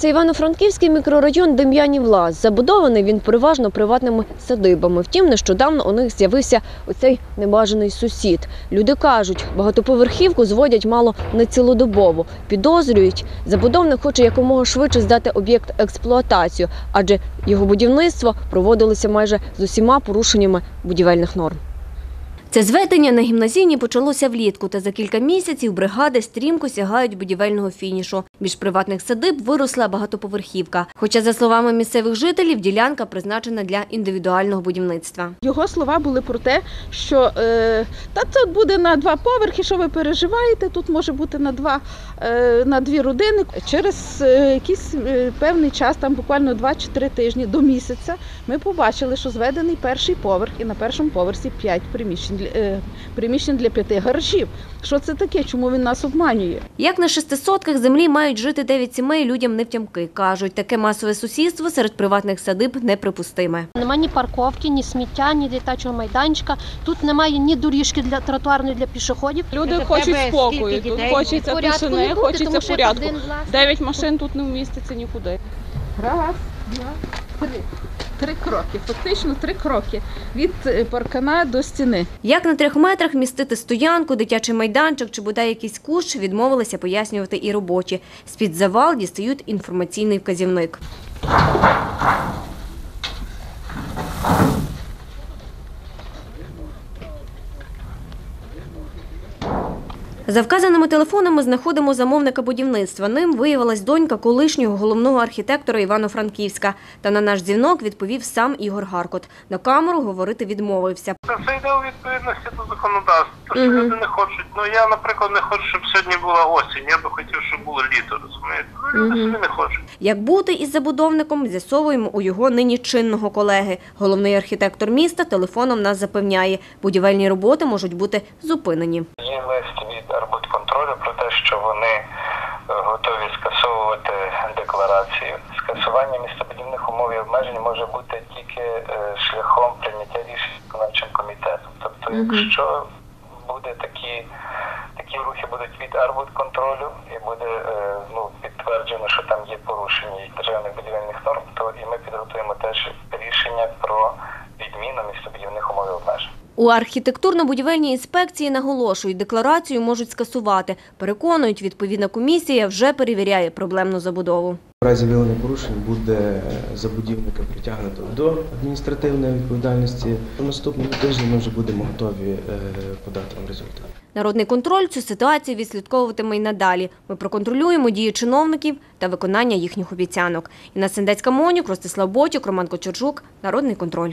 Це Івано-Франківський мікрорайон Дем'янів Лаз. Забудований він переважно приватними садибами. Втім, нещодавно у них з'явився оцей небажаний сусід. Люди кажуть, багатоповерхівку зводять мало не цілодобово. Підозрюють, забудовник хоче якомога швидше здати об'єкт експлуатацію, адже його будівництво проводилося майже з усіма порушеннями будівельних норм. Це зведення на гімназійні почалося влітку, та за кілька місяців бригади стрімко сягають будівельного фінішу. Між приватних садиб виросла багатоповерхівка. Хоча, за словами місцевих жителів, ділянка призначена для індивідуального будівництва. Його слова були про те, що е, та це буде на два поверхи, що ви переживаєте. Тут може бути на два е, на дві родини. Через е, якийсь е, певний час, там буквально два чи три тижні до місяця, ми побачили, що зведений перший поверх, і на першому поверсі п'ять приміщень приміщень для п'яти гаражів. Що це таке? Чому він нас обманює? Як на шестисотках землі мають жити дев'ять сімей, людям не втямки. Кажуть, таке масове сусідство серед приватних садиб неприпустиме. Нема ні парковки, ні сміття, ні дитячого майданчика. Тут немає ні доріжки для тротуарної для пішоходів. Люди Це хочуть тебе спокою, тут дітей? хочеться Порядку тишини, буде, хочеться тому порядку. Дев'ять машин тут не вміститься нікуди. Раз, два, три. Три кроки, фактично три кроки від е, паркана до стіни. Як на трьох метрах містити стоянку, дитячий майданчик чи бодай якийсь кущ, відмовилися пояснювати і робочі. З-під завал дістають інформаційний вказівник. За вказаними телефонами знаходимо замовника будівництва. Ним виявилась донька колишнього головного архітектора Івано-Франківська. Та на наш дзвінок відповів сам Ігор Гаркот. На камеру говорити відмовився. Це йде у відповідності до законодавства. Що люди не хочуть. Ну я, наприклад, не хочу, щоб сьогодні була осінь. Я би хотів, щоб було літо, розумієте? Ну, люди собі не хочуть. Як бути із забудовником, з'ясовуємо у його нині чинного колеги. Головний архітектор міста телефоном нас запевняє, будівельні роботи можуть бути зупинені. Є лист арбудконтролю про те, що вони е, готові скасовувати декларацію. Скасування містобудівних умов і обмежень може бути тільки е, шляхом прийняття рішень виконавчим комітетом. Тобто, якщо буде такі, такі рухи будуть від арбудконтролю і буде е, ну, підтверджено, що там є порушення державних будівельних норм, то і ми підготуємо теж рішення про відміну містобудівних умов і обмежень. У архітектурно-будівельній інспекції наголошують, декларацію можуть скасувати. Переконують, відповідна комісія вже перевіряє проблемну забудову. В разі виявлення порушень буде забудівника притягнуто до адміністративної відповідальності. У наступному тижні ми вже будемо готові е, подати вам результат. Народний контроль цю ситуацію відслідковуватиме й надалі. Ми проконтролюємо дії чиновників та виконання їхніх обіцянок. Інна Сендецька Монюк, Ростислав Ботюк, Роман Кочержук. Народний контроль.